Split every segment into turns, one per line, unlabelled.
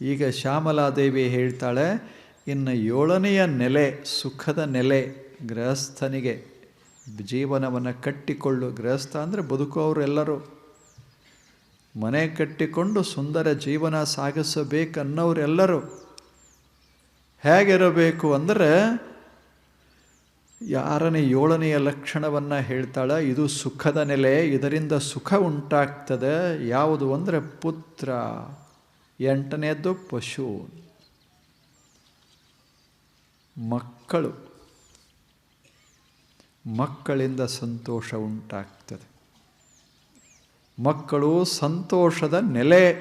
ಈಗ ಶ್ಯಾಮಲಾದೇವಿ ಹೇಳ್ತಾಳೆ, ಇನ್ನು ಏಳನೆಯ ನೆಲೆ, ಸುಖದ ನೆಲೆ, ಗೃಹಸ್ಥನಿಗೆ ಜೀವನವನ್ನು ಕಟ್ಟಿಕೊಳ್ಳು. ಗೃಹಸ್ಥ ಅಂದರೆ ಬದುಕುವವರೆಲ್ಲರೂ. ಮನೆ ಕಟ್ಟಿಕೊಂಡು ಸುಂದರ ಜೀವನ ಸಾಗಿಸಬೇಕನ್ನೋರೆಲ್ಲರೂ ಹೇಗಿರಬೇಕು ಅಂದರೆ, ಯಾರನೇ ಏಳನೆಯ ಲಕ್ಷಣವನ್ನು ಹೇಳ್ತಾಳೆ, ಇದು ಸುಖದ ನೆಲೆ, ಇದರಿಂದ ಸುಖ ಉಂಟಾಗ್ತದೆ. ಯಾವುದು ಅಂದರೆ ಪುತ್ರ. ಎಂಟನೇದ್ದು ಪಶು. ಮಕ್ಕಳು. ಮಕ್ಕಳಿಂದ ಸಂತೋಷ ಉಂಟಾಗ್ತದೆ. ಮಕ್ಕಳು ಸಂತೋಷದ ನೆಲೆ.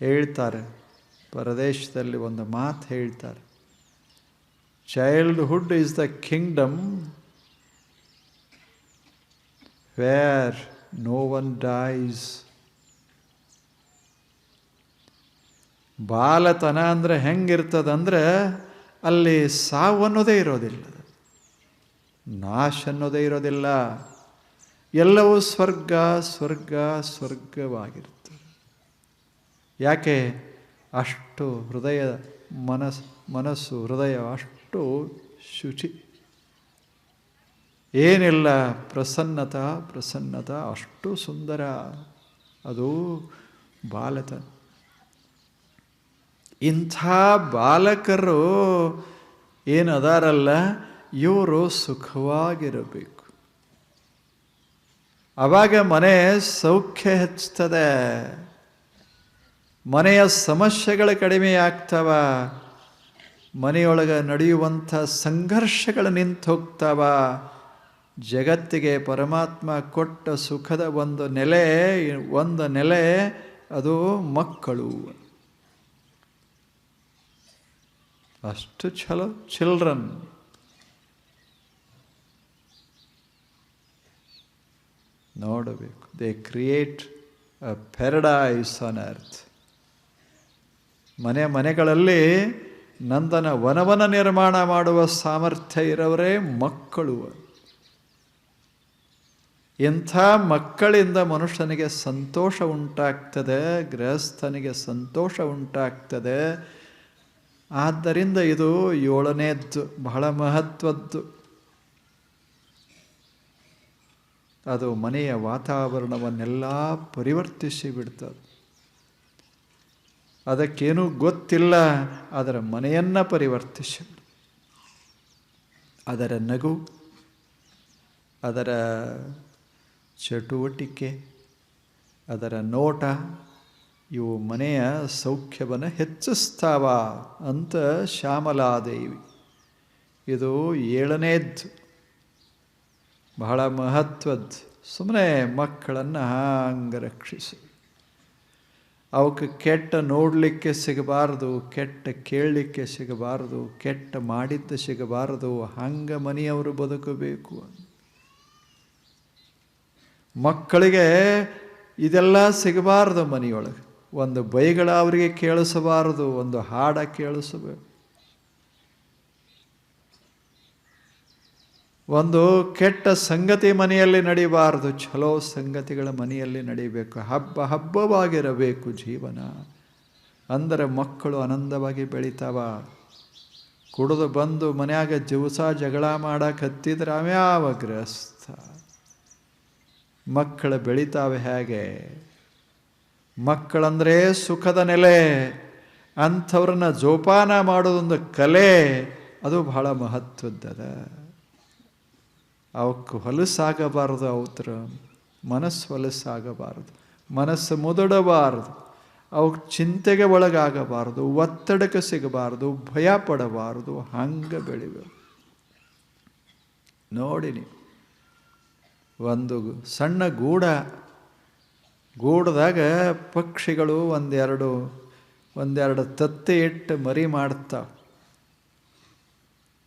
ಹೇಳ್ತಾರೆ. ಪರದೇಶದಲ್ಲಿ ಒಂದು ಮಾತು ಹೇಳ್ತಾರೆ. Childhood is the kingdom where no one dies ಬಾಲತನ ಅಂದರೆ ಹೆಂಗಿರ್ತದಂದ್ರೆ ಅಲ್ಲಿ ಸಾವು ಅನ್ನೋದೇ ಇರೋದಿಲ್ಲ. ನಾಶ ಅನ್ನೋದೇ ಇರೋದಿಲ್ಲ. ಎಲ್ಲವೂ ಸ್ವರ್ಗ ಸ್ವರ್ಗ ಸ್ವರ್ಗವಾಗಿರ್ತದೆ ಯಾಕೆ? ಅಷ್ಟು ಹೃದಯ ಮನಸ್, ಮನಸ್ಸು, ಹೃದಯ ಅಷ್ಟು ಶುಚಿ. ಏನಿಲ್ಲ, ಪ್ರಸನ್ನತ ಪ್ರಸನ್ನತ, ಅಷ್ಟು ಸುಂದರ. ಅದು ಬಾಲತನ. ಇಂಥ ಬಾಲಕರು ಏನದಾರಲ್ಲ, ಇವರು ಸುಖವಾಗಿರಬೇಕು. ಆವಾಗ ಮನೆ ಸೌಖ್ಯ ಹೆಚ್ಚುತ್ತದೆ. ಮನೆಯ ಸಮಸ್ಯೆಗಳು ಕಡಿಮೆ ಆಗ್ತವ. ಮನೆಯೊಳಗೆ ನಡೆಯುವಂಥ ಸಂಘರ್ಷಗಳು ನಿಂತು ಹೋಗ್ತಾವ. ಜಗತ್ತಿಗೆ ಪರಮಾತ್ಮ ಕೊಟ್ಟ ಸುಖದ ಒಂದು ನೆಲೆ ಒಂದು ನೆಲೆ ಅದು ಮಕ್ಕಳು. ಅಷ್ಟು ಚಲೋ ಚಿಲ್ಡ್ರನ್. ನೋಡಬೇಕು. They create a paradise on earth ಮನೆ ಮನೆಗಳಲ್ಲಿ ನಂದನ ವನವನ ನಿರ್ಮಾಣ ಮಾಡುವ ಸಾಮರ್ಥ್ಯ ಇರೋವರೇ ಮಕ್ಕಳು. ಇಂಥ ಮಕ್ಕಳಿಂದ ಮನುಷ್ಯನಿಗೆ ಸಂತೋಷ ಉಂಟಾಗ್ತದೆ, ಗೃಹಸ್ಥನಿಗೆ ಸಂತೋಷ ಉಂಟಾಗ್ತದೆ ಆದ್ದರಿಂದ ಇದು ಏಳನೇದ್ದು, ಬಹಳ ಮಹತ್ವದ್ದು. ಅದು ಮನೆಯ ವಾತಾವರಣವನ್ನೆಲ್ಲ ಪರಿವರ್ತಿಸಿ ಬಿಡ್ತದೆ. ಅದಕ್ಕೇನೂ ಗೊತ್ತಿಲ್ಲ, ಅದರ ಮನೆಯನ್ನು ಪರಿವರ್ತಿಸಿ. ಅದರ ನಗು, ಅದರ ಚಟುವಟಿಕೆ, ಅದರ ನೋಟ ಇವು ಮನೆಯ ಸೌಖ್ಯವನ್ನು ಹೆಚ್ಚಿಸ್ತಾವ ಅಂತ ಶ್ಯಾಮಲಾದೇವಿ. ಇದು ಏಳನೇದ್ದು ಬಹಳ ಮಹತ್ವದ್ದು ಸುಮ್ಮನೆ ಮಕ್ಕಳನ್ನು ಹಾಂಗೆ ರಕ್ಷಿಸಿ. ಅವಕ್ಕೆ ಕೆಟ್ಟ ನೋಡಲಿಕ್ಕೆ ಸಿಗಬಾರ್ದು, ಕೆಟ್ಟ ಕೇಳಲಿಕ್ಕೆ ಸಿಗಬಾರ್ದು, ಕೆಟ್ಟ ಮಾಡಿದ್ದು ಸಿಗಬಾರದು, ಹಂಗೆ ಮನೆಯವರು ಬದುಕಬೇಕು. ಮಕ್ಕಳಿಗೆ ಇದೆಲ್ಲ ಸಿಗಬಾರ್ದು ಮನೆಯೊಳಗೆ. ಒಂದು ಬೈಗಳ ಅವರಿಗೆ ಕೇಳಿಸಬಾರದು, ಒಂದು ಹಾಡ ಕೇಳಿಸಬೇಕು. ಒಂದು ಕೆಟ್ಟ ಸಂಗತಿ ಮನೆಯಲ್ಲಿ ನಡಿಬಾರದು ಚಲೋ ಸಂಗತಿಗಳ ಮನೆಯಲ್ಲಿ ನಡಿಬೇಕು, ಹಬ್ಬ ಹಬ್ಬವಾಗಿರಬೇಕು ಜೀವನ. ಅಂದರೆ ಮಕ್ಕಳು ಆನಂದವಾಗಿ ಬೆಳಿತಾವ. ಕುಡಿದು ಬಂದು ಮನ್ಯಾಗ ದಿವಸ ಜಗಳ ಮಾಡಕತ್ತಿದ್ರೆ ಅವ್ಯಾವ ಗೃಹಸ್ಥ? ಮಕ್ಕಳು ಬೆಳಿತಾವೆ ಹೇಗೆ? ಮಕ್ಕಳಂದರೆ ಸುಖದ ನೆಲೆ, ಅಂಥವ್ರನ್ನ ಜೋಪಾನ ಮಾಡೋದೊಂದು ಕಲೆ, ಅದು ಬಹಳ ಮಹತ್ವದ್ದದ. ಅವಕ್ಕೆ ಹೊಲಸಾಗಬಾರದು ಅವತ್ರ, ಮನಸ್ಸು ಹೊಲಸಾಗಬಾರದು, ಮನಸ್ಸು ಮುದಡಬಾರದು ಅವಕ್ಕೆ ಚಿಂತೆಗೆ ಒಳಗಾಗಬಾರದು, ಒತ್ತಡಕ್ಕೆ ಸಿಗಬಾರದು, ಭಯ ಪಡಬಾರದು, ಹಂಗೆ ಬೆಳಿಬೇಕು. ನೋಡಿ ಒಂದು ಸಣ್ಣ ಗೂಡ ಗೂಡದಾಗ ಪಕ್ಷಿಗಳು ಒಂದೆರಡು ಒಂದೆರಡು ತತ್ತಿ ಇಟ್ಟು ಮರಿ ಮಾಡ್ತಾವೆ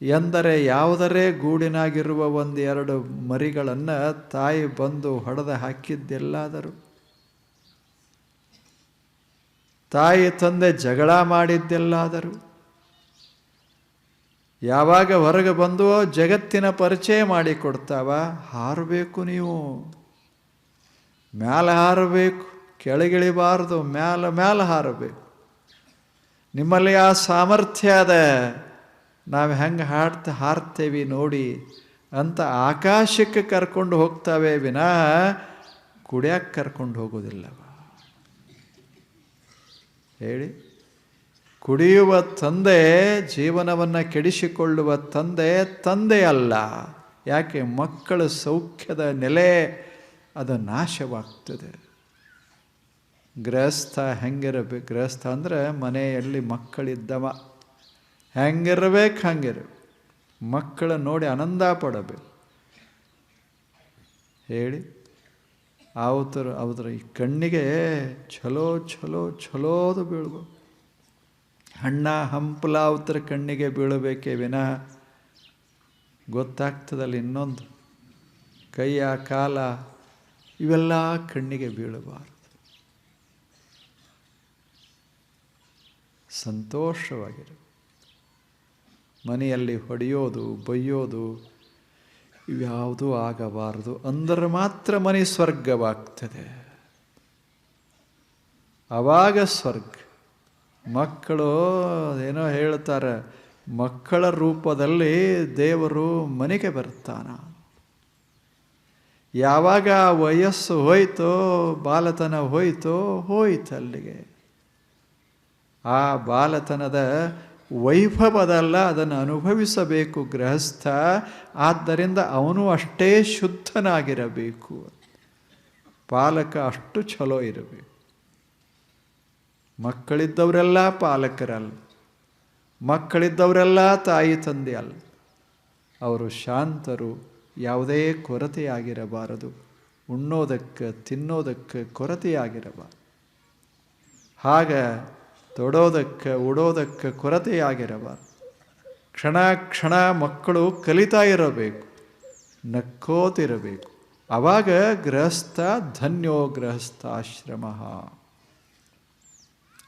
ಎಂದರೆ ಯಾವುದರೇ ಗೂಡಿನಾಗಿರುವ ಒಂದು ಎರಡು ಮರಿಗಳನ್ನು ತಾಯಿ ಬಂದು ಹೊಡೆದು ಹಾಕಿದ್ದೆಲ್ಲಾದರೂ? ತಾಯಿ ತಂದೆ ಜಗಳ ಮಾಡಿದ್ದೆಲ್ಲಾದರೂ? ಯಾವಾಗ ಹೊರಗೆ ಬಂದು ಜಗತ್ತಿನ ಪರಿಚಯ ಮಾಡಿಕೊಡ್ತಾವ? ಹಾರಬೇಕು ನೀವು. ಮ್ಯಾಲೆ ಹಾರಬೇಕು, ಕೆಳಗಿಳಿಬಾರ್ದು, ಮ್ಯಾಲೆ ಮ್ಯಾಲೆ ಹಾರಬೇಕು. ನಿಮ್ಮಲ್ಲಿ ಆ ಸಾಮರ್ಥ್ಯ ಅದ, ನಾವು ಹೆಂಗೆ ಹಾಡ್ತಾ ಹಾರ್ತೇವಿ ನೋಡಿ ಅಂತ ಆಕಾಶಕ್ಕೆ ಕರ್ಕೊಂಡು ಹೋಗ್ತಾವೆ ವಿನಃ ಕುಡಿಯಕ್ಕೆ ಕರ್ಕೊಂಡು ಹೋಗೋದಿಲ್ಲವ. ಹೇಳಿ, ಕುಡಿಯುವ ತಂದೆ ಜೀವನವನ್ನು ಕೆಡಿಸಿಕೊಳ್ಳುವ ತಂದೆ ತಂದೆ ಅಲ್ಲ. ಯಾಕೆ? ಮಕ್ಕಳ ಸೌಖ್ಯದ ನೆಲೆ ಅದು ನಾಶವಾಗ್ತದೆ. ಗೃಹಸ್ಥ ಹೆಂಗಿರಬೇಕು? ಗೃಹಸ್ಥ ಅಂದರೆ ಮನೆಯಲ್ಲಿ ಮಕ್ಕಳಿದ್ದವ. ಹೆಂಗಿರಬೇಕು ಹಂಗಿರ ಮಕ್ಕಳ ನೋಡಿ ಆನಂದ ಪಡಬೇಕು. ಹೇಳಿ. ಅವತರ ಅವತರ ಈ ಕಣ್ಣಿಗೆ ಚಲೋ ಚಲೋ ಛಲೋದು ಬೀಳ್ಬೇಕು. ಹಣ್ಣ ಹಂಪಲ ಅವತರ ಕಣ್ಣಿಗೆ ಬೀಳಬೇಕೆ ವಿನಃ. ಗೊತ್ತಾಗ್ತದಲ್ಲ ಇನ್ನೊಂದು. ಕೈಯ, ಕಾಲ ಇವೆಲ್ಲ ಕಣ್ಣಿಗೆ ಬೀಳಬಾರದು. ಸಂತೋಷವಾಗಿರು ಮನೆಯಲ್ಲಿ ಹೊಡೆಯೋದು, ಬೈಯೋದು ಇವ್ಯಾವುದೂ ಆಗಬಾರದು ಅಂದರೆ ಮಾತ್ರ ಮನೆ ಸ್ವರ್ಗವಾಗ್ತದೆ. ಆವಾಗ ಸ್ವರ್ಗ. ಮಕ್ಕಳು ಏನೋ ಹೇಳ್ತಾರೆ, ಮಕ್ಕಳ ರೂಪದಲ್ಲಿ ದೇವರು ಮನೆಗೆ ಬರ್ತಾನ. ಯಾವಾಗ ವಯಸ್ಸು ಹೋಯ್ತೋ, ಬಾಲತನ ಹೋಯ್ತೋ, ಹೋಯ್ತು ಅಲ್ಲಿಗೆ. ಆ ಬಾಲತನದ ವೈಭವದಲ್ಲ ಅದನ್ನು ಅನುಭವಿಸಬೇಕು ಗೃಹಸ್ಥ. ಆದ್ದರಿಂದ ಅವನು ಅಷ್ಟೇ ಶುದ್ಧನಾಗಿರಬೇಕು. ಪಾಲಕ ಅಷ್ಟು ಚಲೋ ಇರಬೇಕು. ಮಕ್ಕಳಿದ್ದವರೆಲ್ಲ ಪಾಲಕರಲ್ಲ. ಮಕ್ಕಳಿದ್ದವರೆಲ್ಲ ತಾಯಿ ತಂದೆ ಅಲ್ಲ. ಅವರು ಶಾಂತರು. ಯಾವುದೇ ಕೊರತೆಯಾಗಿರಬಾರದು. ಉಣ್ಣೋದಕ್ಕೆ, ತಿನ್ನೋದಕ್ಕೆ ಕೊರತೆಯಾಗಿರಬಾರದು ಹಾಗ ತೊಡೋದಕ್ಕೆ, ಉಡೋದಕ್ಕೆ ಕೊರತೆಯಾಗಿರಬಾರದು ಕ್ಷಣ ಕ್ಷಣ ಮಕ್ಕಳು ಕಲಿತಾ ಇರಬೇಕು, ನಕ್ಕೋತಿರಬೇಕು. ಆವಾಗ ಗೃಹಸ್ಥ ಧನ್ಯೋ ಗೃಹಸ್ಥಾಶ್ರಮ.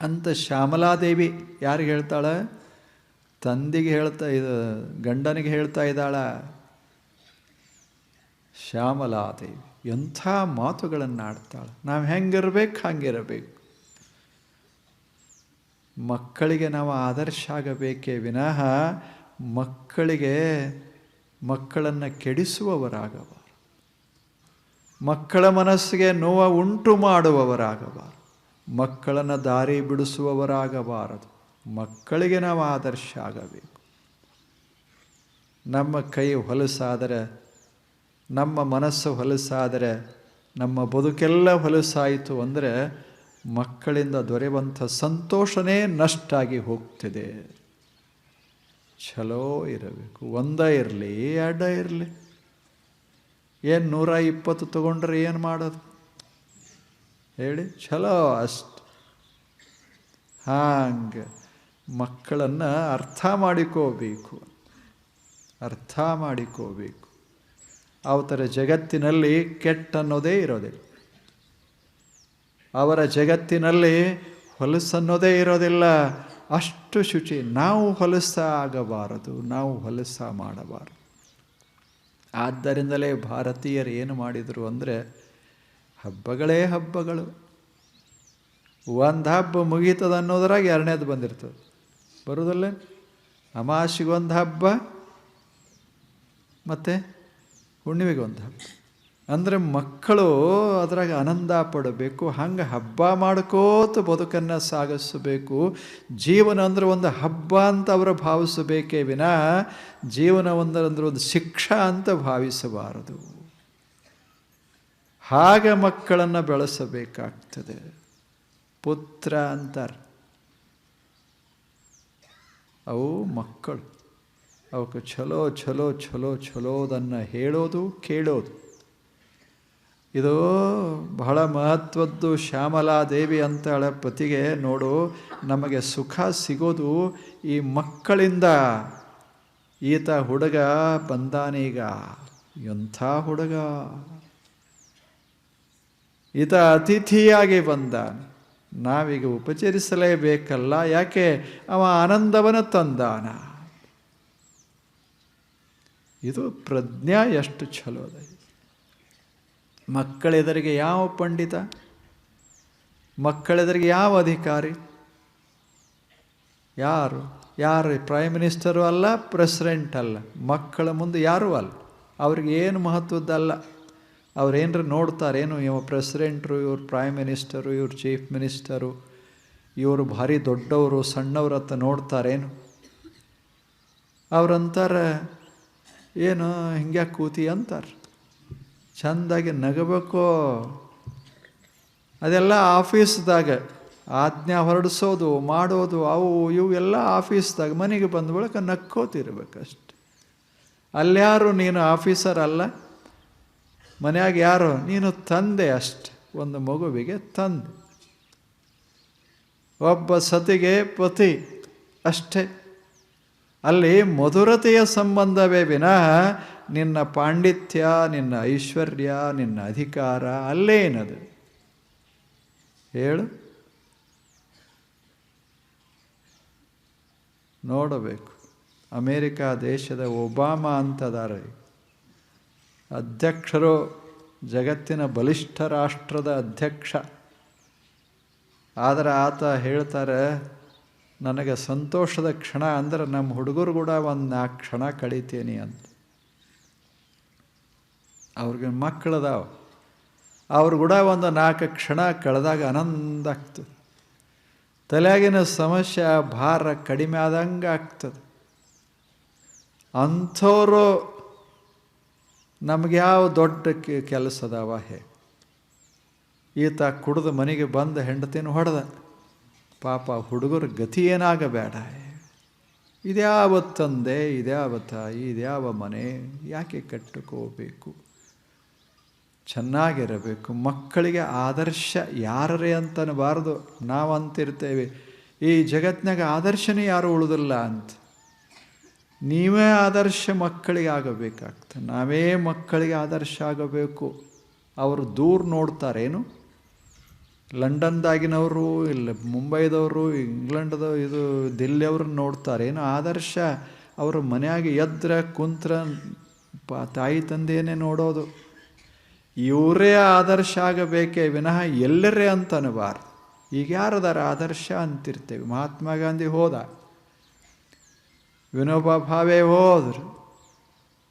ಅಂತ ಶ್ಯಾಮಲಾದೇವಿ ಯಾರಿಗೆ ಹೇಳ್ತಾಳೆ? ತಂದಿಗೆ ಹೇಳ್ತಾ ಇದು, ಗಂಡನಿಗೆ ಹೇಳ್ತಾ ಇದ್ದಾಳ. ಶ್ಯಾಮಲಾದೇವಿ, ಎಂಥ ಮಾತುಗಳನ್ನು ಆಡ್ತಾಳೆ ನಾವು ಹೆಂಗಿರ್ಬೇಕು, ಹಂಗಿರಬೇಕು. ಮಕ್ಕಳಿಗೆ ನಾವು ಆದರ್ಶ ಆಗಬೇಕೇ ವಿನಃ ಮಕ್ಕಳಿಗೆ ಮಕ್ಕಳನ್ನು ಕೆಡಿಸುವವರಾಗಬಾರದು. ಮಕ್ಕಳ ಮನಸ್ಸಿಗೆ ನೋವು ಉಂಟು ಮಾಡುವವರಾಗಬಾರದು. ಮಕ್ಕಳನ್ನು ದಾರಿ ಬಿಡಿಸುವವರಾಗಬಾರದು. ಮಕ್ಕಳಿಗೆ ನಾವು ಆದರ್ಶ ಆಗಬೇಕು. ನಮ್ಮ ಕೈ ಹೊಲಸಾದರೆ ನಮ್ಮ ಮನಸ್ಸು ಹೊಲಸಾದರೆ, ನಮ್ಮ ಬದುಕೆಲ್ಲ ಹೊಲಸಾಯಿತು ಅಂದರೆ ಮಕ್ಕಳಿಂದ ದೊರೆಯುವಂಥ ಸಂತೋಷನೇ ನಷ್ಟಾಗಿ ಹೋಗ್ತಿದೆ. ಚಲೋ ಇರಬೇಕು. ಒಂದ ಇರಲಿ, ಎರಡ ಇರಲಿ. ಏನು ನೂರ ಇಪ್ಪತ್ತು ತಗೊಂಡ್ರೆ ಏನು ಮಾಡೋದು? ಹೇಳಿ. ಚಲೋ ಅಷ್ಟು. ಹಾಂಗೆ ಮಕ್ಕಳನ್ನು ಅರ್ಥ ಮಾಡಿಕೋಬೇಕು. ಅರ್ಥ ಮಾಡಿಕೋಬೇಕು. ಅವತರ ಜಗತ್ತಿನಲ್ಲಿ ಕೆಟ್ಟ ಅನ್ನೋದೇ ಇರೋದಿಲ್ಲ. ಅವರ ಜಗತ್ತಿನಲ್ಲಿ ಹೊಲಸನ್ನೋದೇ ಇರೋದಿಲ್ಲ. ಅಷ್ಟು ಶುಚಿ. ನಾವು ಹೊಲಸ ಆಗಬಾರದು. ನಾವು ಹೊಲಸ ಮಾಡಬಾರದು. ಆದ್ದರಿಂದಲೇ ಭಾರತೀಯರು ಏನು ಮಾಡಿದರು ಅಂದರೆ ಹಬ್ಬಗಳೇ ಹಬ್ಬಗಳು. ಒಂದು ಹಬ್ಬ ಮುಗೀತದ ಅನ್ನೋದ್ರಾಗ ಎರಡನೇದು ಬಂದಿರ್ತದೆ. ಬರೋದಲ್ಲೇ ಅಮಾಸಿಗೊಂದು ಹಬ್ಬ, ಮತ್ತು ಹುಣ್ಣಿಮೆಗೆ ಒಂದು ಹಬ್ಬ ಅಂದರೆ ಮಕ್ಕಳು ಅದ್ರಾಗ ಆನಂದ ಪಡಬೇಕು, ಹಂಗೆ ಹಬ್ಬ ಮಾಡ್ಕೋತ ಬದುಕನ್ನು ಸಾಗಿಸಬೇಕು. ಜೀವನ ಅಂದ್ರೆ ಒಂದು ಹಬ್ಬ ಅಂತ ಅವರು ಭಾವಿಸಬೇಕೇ ವಿನಾ ಜೀವನ ಒಂದರಂದ್ರೆ ಒಂದು ಶಿಕ್ಷಾ ಅಂತ ಭಾವಿಸಬಾರದು. ಹಾಗೆ ಮಕ್ಕಳನ್ನು ಬೆಳೆಸಬೇಕಾಗ್ತದೆ. ಪುತ್ರ ಅಂತಾರೆ ಅವು ಮಕ್ಕಳು. ಅವಕ್ಕೆ ಚಲೋ ಚಲೋ ಚಲೋ ಚಲೋದನ್ನು ಹೇಳೋದು, ಕೇಳೋದು. ಇದು ಬಹಳ ಮಹತ್ವದ್ದು ಶ್ಯಾಮಲಾದೇವಿ ಅಂತಳ ಪತಿಗೆ ನೋಡು, ನಮಗೆ ಸುಖ ಸಿಗೋದು ಈ ಮಕ್ಕಳಿಂದ. ಈತ ಹುಡುಗ ಬಂದಾನೀಗ, ಎಂಥ ಹುಡುಗ? ಈತ ಅತಿಥಿಯಾಗಿ ಬಂದ ನಾವೀಗ ಉಪಚರಿಸಲೇಬೇಕಲ್ಲ, ಯಾಕೆ? ಅವ ಆನಂದವನ್ನು ತಂದಾನ. ಇದು ಪ್ರಜ್ಞಾ ಎಷ್ಟು ಚಲೋ ಅದ ಮಕ್ಕಳೆದರಿಗೆ ಯಾವ ಪಂಡಿತ, ಮಕ್ಕಳೆದರಿಗೆ ಯಾವ ಅಧಿಕಾರಿ? ಯಾರು? ಯಾರು? ಪ್ರೈಮ್ ಮಿನಿಸ್ಟರು ಅಲ್ಲ ಪ್ರೆಸಿಡೆಂಟ್ ಅಲ್ಲ. ಮಕ್ಕಳ ಮುಂದೆ ಯಾರೂ ಅಲ್ಲ. ಅವ್ರಿಗೆ ಏನು ಮಹತ್ವದ್ದಲ್ಲ ಅವ್ರೇನರ ನೋಡ್ತಾರೇನು ಇವ ಪ್ರೆಸಿಡೆಂಟ್ರು ಇವ್ರು ಪ್ರೈಮ್ ಮಿನಿಸ್ಟರು ಇವ್ರು ಚೀಫ್ ಮಿನಿಸ್ಟರು ಇವರು ಭಾರಿ ದೊಡ್ಡವರು, ಸಣ್ಣವ್ರ ಹತ್ರ ನೋಡ್ತಾರೇನು ಅವ್ರಂತಾರೆ ಏನು ಹಿಂಗೆ ಕೂತಿ ಅಂತಾರೆ? ಚಂದಾಗಿ ನಗಬೇಕು? ಅದೆಲ್ಲ ಆಫೀಸ್ದಾಗ ಆಜ್ಞಾ ಹೊರಡಿಸೋದು, ಮಾಡೋದು, ಅವು ಇವು ಎಲ್ಲ ಆಫೀಸ್ದಾಗ ಮನೆಗೆ ಬಂದ ಬಳಿಕ ನಕ್ಕೋತಿರ್ಬೇಕಷ್ಟೆ. ಅಲ್ಯಾರು ನೀನು ಆಫೀಸರ್ ಅಲ್ಲ ಮನೆಯಾಗ ಯಾರು? ನೀನು ತಂದೆ ಅಷ್ಟೆ, ಒಂದು ಮಗುವಿಗೆ ತಂದೆ. ಒಬ್ಬ ಸತಿಗೆ ಪತಿ ಅಷ್ಟೇ. ಅಲ್ಲಿ ಮಧುರತೆಯ ಸಂಬಂಧವೇ ವಿನಃ ನಿನ್ನ ಪಾಂಡಿತ್ಯ, ನಿನ್ನ ಐಶ್ವರ್ಯ, ನಿನ್ನ ಅಧಿಕಾರ ಅಲ್ಲೇನದು ಹೇಳು. ನೋಡಬೇಕು. ಅಮೇರಿಕಾ ದೇಶದ ಒಬಾಮಾ ಅಂತದಾರೆ ಅಧ್ಯಕ್ಷರು ಜಗತ್ತಿನ ಬಲಿಷ್ಠ ರಾಷ್ಟ್ರದ ಅಧ್ಯಕ್ಷ. ಆದರೆ ಆತ ಹೇಳ್ತಾರೆ ನನಗೆ ಸಂತೋಷದ ಕ್ಷಣ ಅಂದ್ರೆ ನಮ್ಮ ಹುಡುಗರು ಕೂಡ ಒಂದು ನಾಲ್ಕು ಕ್ಷಣ ಕಳಿತೀನಿ ಅಂತ. ಅವ್ರಿಗೆ ಮಕ್ಕಳದಾವ ಅವ್ರು ಕೂಡ ಒಂದು ನಾಲ್ಕು ಕ್ಷಣ ಕಳೆದಾಗ ಆನಂದ ಆಗ್ತದೆ. ತಲೆಯಾಗಿನ ಸಮಸ್ಯೆ ಭಾರ ಕಡಿಮೆ ಆದಂಗೆ ಆಗ್ತದೆ. ಅಂಥವರು ನಮ್ಗೆ ಯಾವ ದೊಡ್ಡ ಕೆಲಸದವ ಹೇ? ಈತ ಕುಡಿದು ಮನೆಗೆ ಬಂದ ಹೆಂಡತಿನ ಹೊಡೆದ. ಪಾಪ ಹುಡುಗರ ಗತಿ ಏನಾಗಬೇಡ. ಇದ್ಯಾವ ತಂದೆ ಇದ್ಯಾವ ತಾಯಿ ಇದ್ಯಾವ ಮನೆ, ಯಾಕೆ ಕಟ್ಟುಕೋಬೇಕು? ಚೆನ್ನಾಗಿರಬೇಕು. ಮಕ್ಕಳಿಗೆ ಆದರ್ಶ ಯಾರರೇ ಅಂತನಬಾರ್ದು. ನಾವು ಅಂತಿರ್ತೇವೆ ಈ ಜಗತ್ತಿನಾಗ ಆದರ್ಶನೇ ಯಾರು ಉಳಿದಿಲ್ಲ ಅಂತ. ನೀವೇ ಆದರ್ಶ ಮಕ್ಕಳಿಗೆ ಆಗಬೇಕಾಗ್ತದೆ ನಾವೇ ಮಕ್ಕಳಿಗೆ ಆದರ್ಶ ಆಗಬೇಕು. ಅವರು ದೂರ ನೋಡ್ತಾರೇನು? ಲಂಡನ್ದಾಗಿನವರು, ಇಲ್ಲ ಮುಂಬೈದವರು, ಇಂಗ್ಲೆಂಡ್ದ ಇದು ದಿಲ್ಲಿಯವರು ನೋಡ್ತಾರೆ. ಏನು ಆದರ್ಶ ಅವರು ಮನೆಯಾಗ ಎದ್ರ, ಕುಂತ್ರ ತಾಯಿ ತಂದೆಯೇ ನೋಡೋದು. ಇವರೇ ಆದರ್ಶ ಆಗಬೇಕೇ ವಿನಃ ಎಲ್ಲರೇ ಅಂತ ಅನ್ನಬಾರ್ದು ಈಗ ಯಾರದಾರ ಆದರ್ಶ ಅಂತಿರ್ತೇವೆ. ಮಹಾತ್ಮ ಗಾಂಧಿ ಹೋದ. ವಿನೋಬಾ ಭಾವೆ ಹೋದರು.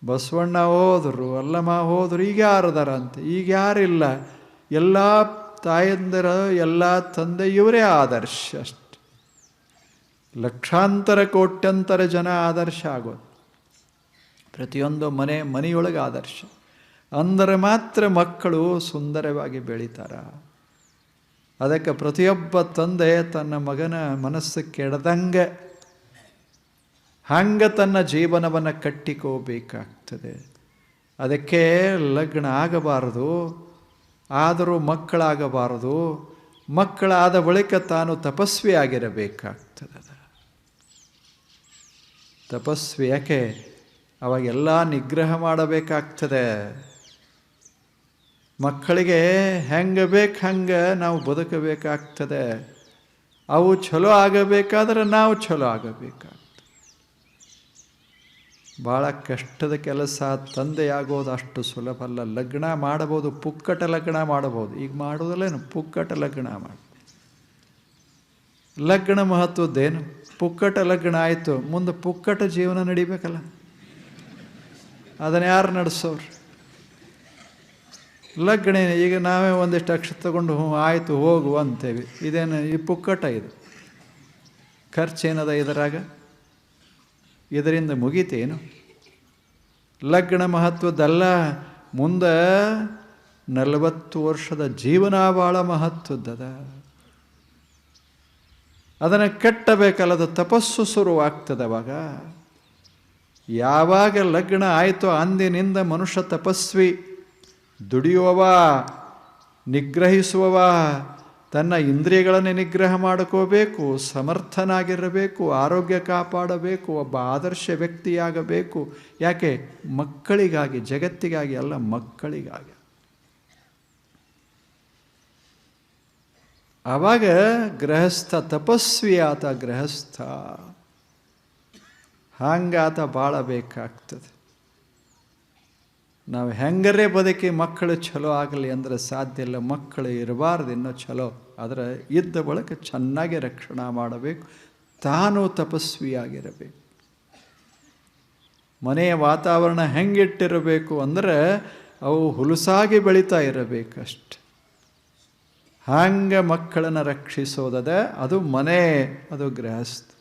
ಬಸವಣ್ಣ ಹೋದರು. ಅಲ್ಲಮ್ಮ ಹೋದರು. ಈಗ ಯಾರದಾರ ಅಂತ. ಈಗ ಯಾರಿಲ್ಲ. ಎಲ್ಲ ತಾಯಂದಿರ ಎಲ್ಲ ತಂದೆಯವರೇ ಆದರ್ಶ ಅಷ್ಟೆ. ಲಕ್ಷಾಂತರ ಕೋಟ್ಯಂತರ ಜನ ಆದರ್ಶ ಆಗೋದು. ಪ್ರತಿಯೊಂದು ಮನೆ, ಮನೆಯೊಳಗೆ ಆದರ್ಶ. ಅಂದರೆ ಮಾತ್ರ ಮಕ್ಕಳು ಸುಂದರವಾಗಿ ಬೆಳೀತಾರ. ಅದಕ್ಕೆ ಪ್ರತಿಯೊಬ್ಬ ತಂದೆ ತನ್ನ ಮಗನ ಮನಸ್ಸು ಕೆಡದಂಗೆ ಹಂಗೆ ತನ್ನ ಜೀವನವನ್ನು ಕಟ್ಟಿಕೋಬೇಕಾಗ್ತದೆ. ಅದಕ್ಕೆ ಲಗ್ನ ಆಗಬಾರದು. ಆದರೂ ಮಕ್ಕಳಾಗಬಾರದು. ಮಕ್ಕಳಾದ ಬಳಿಕ ತಾನು ತಪಸ್ವಿ ಆಗಿರಬೇಕಾಗ್ತದೆ ತಪಸ್ವಿ ಯಾಕೆ? ಅವಾಗೆಲ್ಲ ನಿಗ್ರಹ ಮಾಡಬೇಕಾಗ್ತದೆ. ಮಕ್ಕಳಿಗೆ ಹೆಂಗೆ ಬೇಕು ಹಂಗೆ ನಾವು ಬದುಕಬೇಕಾಗ್ತದೆ. ಅವು ಚಲೋ ಆಗಬೇಕಾದ್ರೆ ನಾವು ಚಲೋ ಆಗಬೇಕಾಗ್ತದೆ. ಭಾಳ ಕಷ್ಟದ ಕೆಲಸ, ತಂದೆಯಾಗೋದು ಅಷ್ಟು ಸುಲಭ ಅಲ್ಲ. ಲಗ್ನ ಮಾಡಬಹುದು, ಪುಕ್ಕಟ ಲಗ್ನ ಮಾಡಬಹುದು. ಈಗ ಮಾಡೋದಲ್ಲೇನು? ಪುಕ್ಕಟ ಲಗ್ನ ಮಾಡಿ. ಲಗ್ನ ಮಹತ್ವದ್ದೇನು? ಪುಕ್ಕಟ ಲಗ್ನ ಆಯಿತು, ಮುಂದೆ ಪುಕ್ಕಟ ಜೀವನ ನಡಿಬೇಕಲ್ಲ. ಅದನ್ನು ಯಾರು ನಡೆಸೋರು? ಲಗ್ನ ಈಗ ನಾವೇ ಒಂದಿಷ್ಟು ಅಕ್ಷರ ತಗೊಂಡು ಹ್ಞೂ, ಆಯಿತು, ಹೋಗು ಅಂತೇವೆ ಇದೇನು? ಈ ಪುಕ್ಕಟ ಇದು. ಖರ್ಚೇನದ ಇದರಾಗ? ಇದರಿಂದ ಮುಗೀತೇನು ಲಗ್ನ ಮಹತ್ವದ್ದಲ್ಲ ಮುಂದೆ ನಲವತ್ತು ವರ್ಷದ ಜೀವನ ಭಾಳ ಮಹತ್ವದ್ದದ. ಅದನ್ನು ಕಟ್ಟಬೇಕಲ್ಲದ ತಪಸ್ಸು ಶುರುವಾಗ್ತದವಾಗ ಯಾವಾಗ ಲಗ್ನ ಆಯಿತೋ ಅಂದಿನಿಂದ ಮನುಷ್ಯ ತಪಸ್ವಿ ದುಡಿಯುವವ, ನಿಗ್ರಹಿಸುವವ ತನ್ನ ಇಂದ್ರಿಯಗಳನ್ನು ನಿಗ್ರಹ ಮಾಡ್ಕೋಬೇಕು, ಸಮರ್ಥನಾಗಿರಬೇಕು, ಆರೋಗ್ಯ ಕಾಪಾಡಬೇಕು, ಒಬ್ಬ ಆದರ್ಶ ವ್ಯಕ್ತಿಯಾಗಬೇಕು. ಯಾಕೆ? ಮಕ್ಕಳಿಗಾಗಿ, ಜಗತ್ತಿಗಾಗಿ ಅಲ್ಲ, ಮಕ್ಕಳಿಗಾಗಿ. ಆವಾಗ ಗೃಹಸ್ಥ ತಪಸ್ವಿ ಆತ ಗೃಹಸ್ಥ. ಹಂಗಾತ ಬಾಳಬೇಕಾಗ್ತದೆ ನಾವು ಹೆಂಗರೇ ಬದುಕಿ ಮಕ್ಕಳು ಚಲೋ ಆಗಲಿ ಅಂದ್ರೆ ಸಾಧ್ಯ ಇಲ್ಲ. ಮಕ್ಕಳು ಇರಬಾರ್ದು, ಇನ್ನೂ ಚಲೋ ಆದರೆ ಇದ್ದ ಬಳಕ ಚೆನ್ನಾಗಿ ರಕ್ಷಣಾ ಮಾಡಬೇಕು. ತಾನು ತಪಸ್ವಿಯಾಗಿರಬೇಕು. ಮನೆಯ ವಾತಾವರಣ ಹೆಂಗಿಟ್ಟಿರಬೇಕು ಅಂದರೆ ಅವು ಹುಲಸಾಗಿ ಬೆಳೀತಾ ಇರಬೇಕಷ್ಟೆ. ಹಂಗೆ ಮಕ್ಕಳನ್ನು ರಕ್ಷಿಸೋದದೆ ಅದು ಮನೆ, ಅದು ಗೃಹಸ್ಥ.